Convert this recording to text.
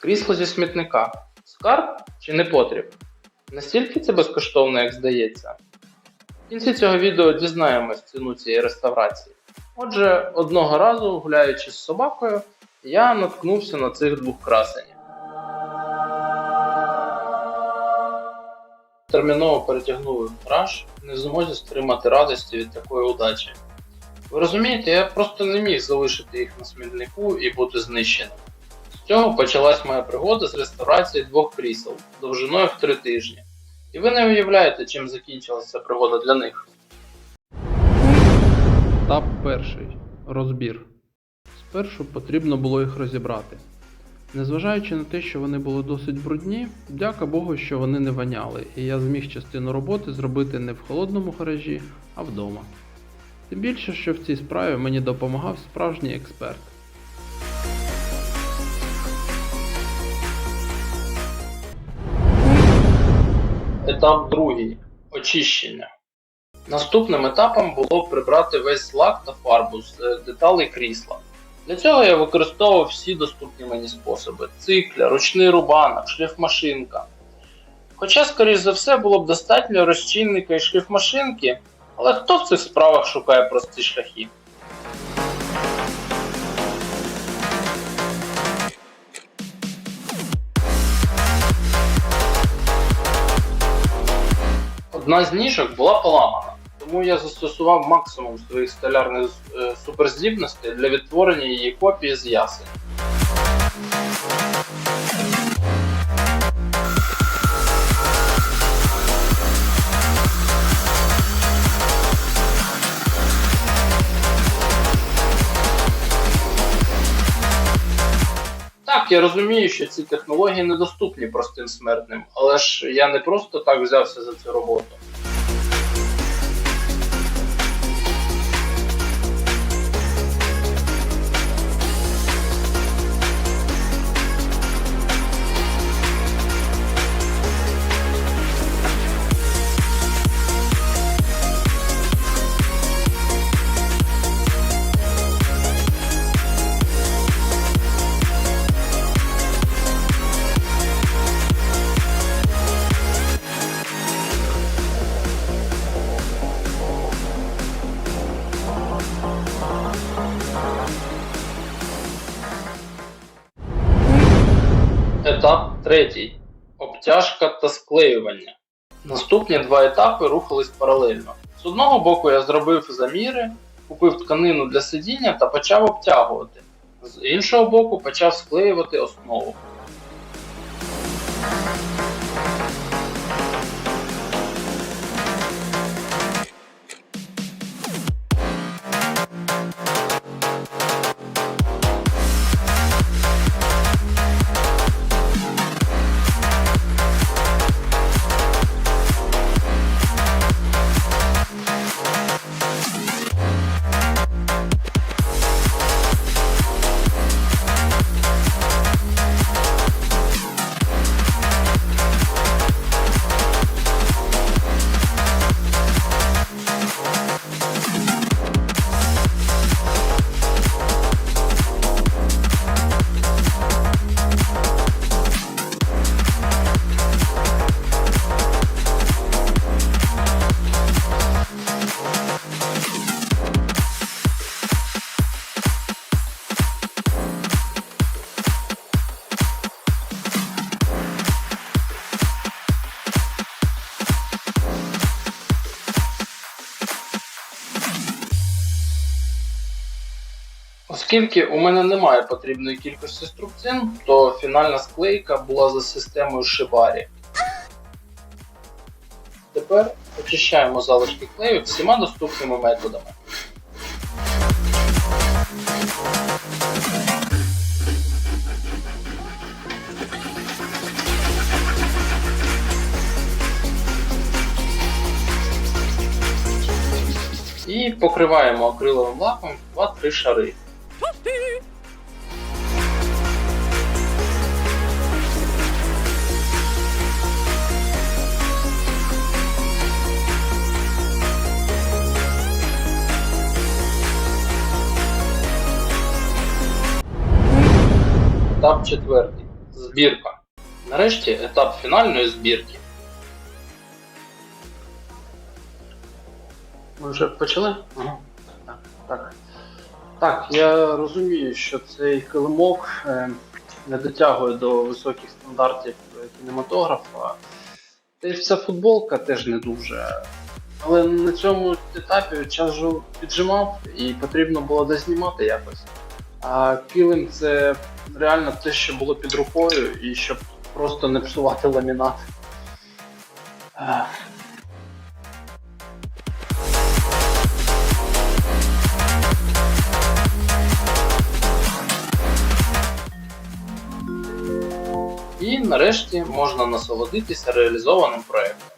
Крісло зі смітника. Скарб чи не потріб? Настільки це безкоштовно, як здається. В кінці цього відео дізнаємось ціну цієї реставрації. Отже, одного разу, гуляючи з собакою, я наткнувся на цих двох красенів. Терміново перетягнули в гараж, не в змозі стримати радості від такої удачі. Ви розумієте, я просто не міг залишити їх на смітнику і бути знищеним. Цього почалась моя пригода з реставрації двох крісел довжиною в три тижні. І ви не уявляєте, чим закінчилася пригода для них. Етап перший. Розбір. Спершу потрібно було їх розібрати. Незважаючи на те, що вони були досить брудні, дяка Богу, що вони не воняли, і я зміг частину роботи зробити не в холодному гаражі, а вдома. Тим більше, що в цій справі мені допомагав справжній експерт. Етап другий очищення. Наступним етапом було прибрати весь лак та фарбу з е, деталей крісла. Для цього я використовував всі доступні мені способи: цикля, ручний рубанок, шліфмашинка. Хоча, скоріш за все, було б достатньо розчинника і шліфмашинки, але хто в цих справах шукає прості шляхи? Одна з ніжок була поламана, тому я застосував максимум своїх столярних е, суперздібностей для відтворення її копії з ясен. Я розумію, що ці технології недоступні простим смертним, але ж я не просто так взявся за цю роботу. Третій. Обтяжка та склеювання. Наступні два етапи рухались паралельно. З одного боку я зробив заміри, купив тканину для сидіння та почав обтягувати. З іншого боку почав склеювати основу. Оскільки у мене немає потрібної кількості струбцин, то фінальна склейка була за системою Shibari. Тепер очищаємо залишки клею всіма доступними методами. І покриваємо акриловим лаком 2-3 шари. Етап четвертий. Збірка. Нарешті етап фінальної збірки. Ми вже почали? Ага. Так, так. Так, я розумію, що цей килимок е, не дотягує до високих стандартів е, кінематографа. Та й вся футболка теж не дуже. Але на цьому етапі час вже піджимав і потрібно було дознімати якось. А килим це реально те, що було під рукою, і щоб просто не псувати ламінат. Нарешті можна насолодитися реалізованим проєктом.